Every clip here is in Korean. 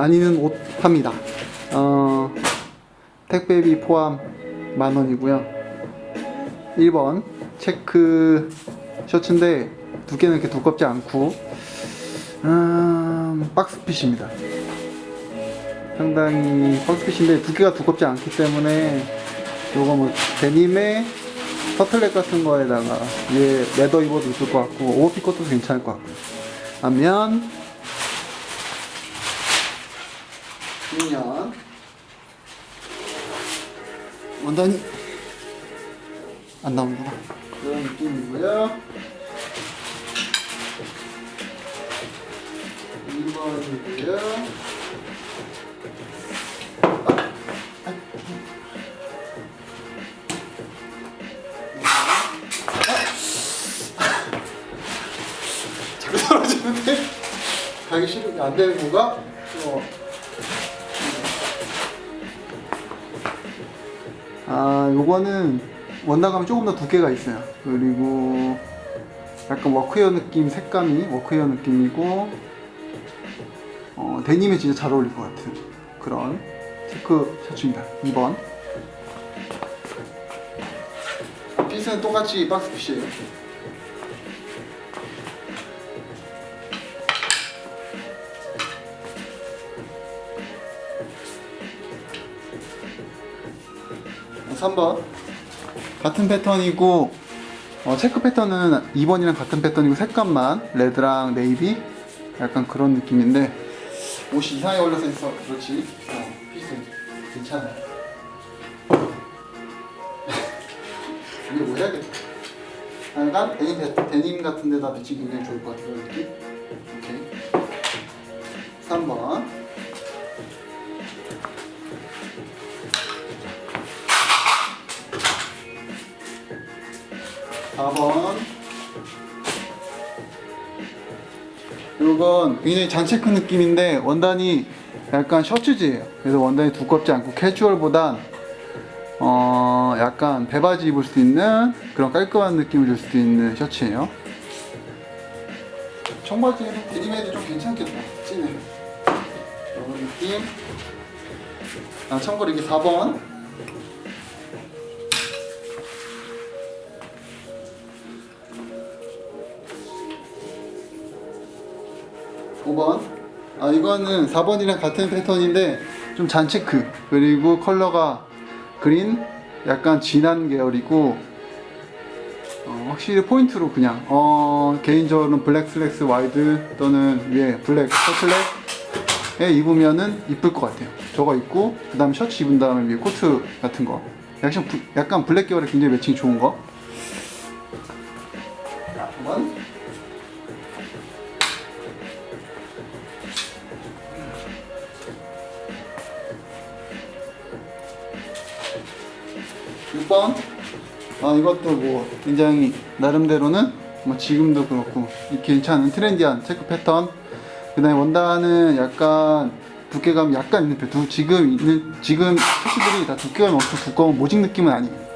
아니는 옷 팝니다. 어, 택배비 포함 만 원이고요. 1번 체크 셔츠인데 두께는 이렇게 두껍지 않고 음, 박스핏입니다. 상당히 박스핏인데 두께가 두껍지 않기 때문에 요거 뭐 데님에 터틀넥 같은 거에다가 얘 레더 입어도 있을 것 같고 오버핏 것도 괜찮을 것 같고요. 반면 6년 원단이 안 나오는구나 그런 느낌이고요 2번이고요 자꾸 떨어지는데 가기 싫으면 안 되는 건가? 어. 아, 요거는 원단감이 조금 더 두께가 있어요. 그리고 약간 워크웨어 느낌, 색감이 워크웨어 느낌이고, 어, 데님에 진짜 잘 어울릴 것 같은 그런 체크 셔츠입니다. 2번. 핏은 똑같이 박스 핏이에요. 3번. 같은 패턴이고 어, 체크 패턴은 2번이랑 같은 패턴이고 색감만 레드랑 네이비? 약간 그런 느낌인데 옷이 이상하게 올려서 있어 그렇지. 어, 핏은 괜찮아. 이거 뭐 해야겠다 약간 데님, 데님 같은 데다 비치기 굉장히 좋을 것 같아요 느낌 오케이. 3번 4번. 이건 굉장히 잔체크 느낌인데 원단이 약간 셔츠지예요. 그래서 원단이 두껍지 않고 캐주얼보단 어 약간 배바지 입을 수 있는 그런 깔끔한 느낌을 줄 수도 있는 셔츠예요. 청바지에도 데님에도 좀 괜찮겠다. 찐해. 이런 느낌. 아 참고로 이게 4번 5번. 아 이거는 4번이랑 같은 패턴인데 좀 잔체크 그리고 컬러가 그린 약간 진한 계열이고 어, 확실히 포인트로 그냥 어, 개인적으로는 블랙 슬랙스 와이드 또는 위에 블랙 셔틀랙에 입으면은 이쁠 것 같아요. 저거 입고 그 다음 셔츠 입은 다음에 위에 코트 같은 거 약간, 부- 약간 블랙 계열에 굉장히 매칭 좋은 거. 자, 5번. 6번. 아, 이것도 뭐 굉장히 나름대로는 뭐 지금도 그렇고 이 괜찮은 트렌디한 체크 패턴. 그 다음에 원단은 약간 두께감이 약간 있는 편. 두, 지금 있는 지금 셔츠들이 다 두께감이 엄청 두꺼운 모직 느낌은 아니에요.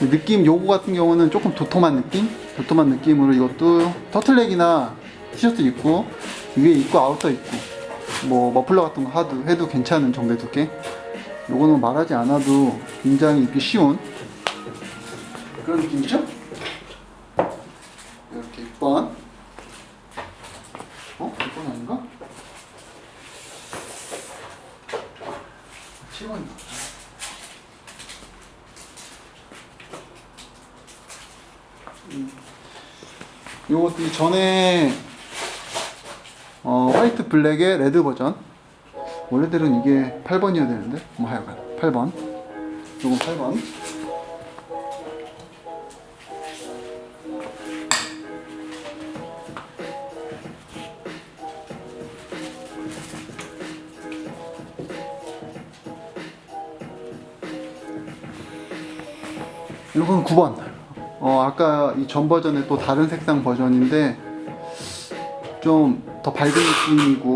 느낌 요거 같은 경우는 조금 도톰한 느낌? 도톰한 느낌으로 이것도 터틀넥이나 티셔츠 입고 위에 입고 아우터 입고 뭐 머플러 같은 거 하도 해도 괜찮은 정도의 두께. 요거는 말하지 않아도 굉장히 입기 쉬운 그런 느낌이죠? 이렇게 6번 어? 6번 아닌가? 7번인가? 음. 요것도 이 전에 어, 화이트 블랙의 레드 버전. 원래대로는 이게 8번이어야 되는데 뭐 하여간 8번. 요건 8번. 요건 9번. 어 아까 이 전 버전의 또 다른 색상 버전인데 좀 더 밝은 느낌이고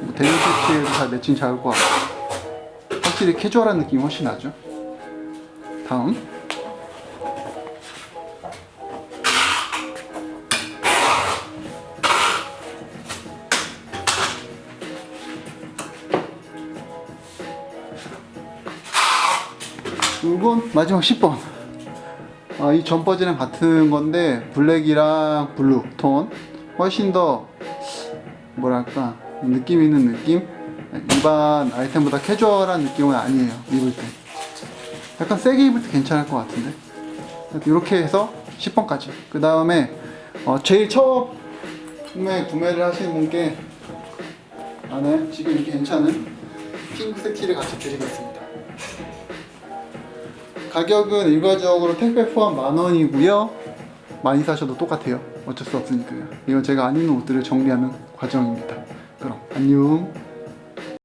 뭐 데님 셔츠에도 잘 매칭 잘할 것 같고 확실히 캐주얼한 느낌이 훨씬 나죠. 다음. 이건 마지막 10번. 아, 이 전버지랑 같은 건데 블랙이랑 블루 톤 훨씬 더 뭐랄까 느낌 있는 느낌? 일반 아이템보다 캐주얼한 느낌은 아니에요 입을 때. 약간 세게 입을 때 괜찮을 것 같은데? 이렇게 해서 10번까지. 그 다음에 어, 제일 처음에 구매를 하시는 분께 안에 지금 이렇게 괜찮은 핑크색 티를 같이 드리겠습니다. 가격은 일괄적으로 택배 포함 만 원이고요. 많이 사셔도 똑같아요. 어쩔 수 없으니까요. 이건 제가 안 입는 옷들을 정리하는 과정입니다. 그럼 안녕.